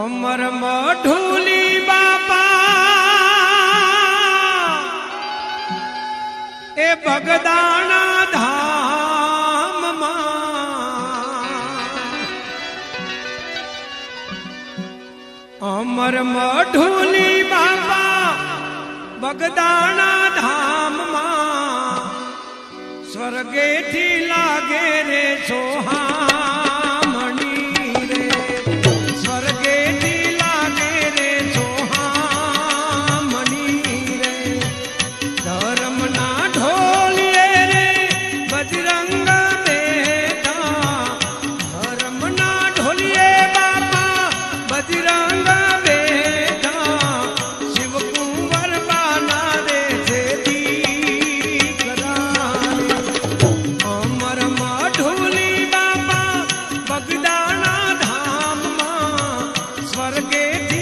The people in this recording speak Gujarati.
અમર મઢુલી બાપા, એ બગદાણા ધામમાં. અમર મઢુલી બાપા, બગદાણા ધામમાં. સ્વર્ગેથી લાગે રે સોહામણી लगे जी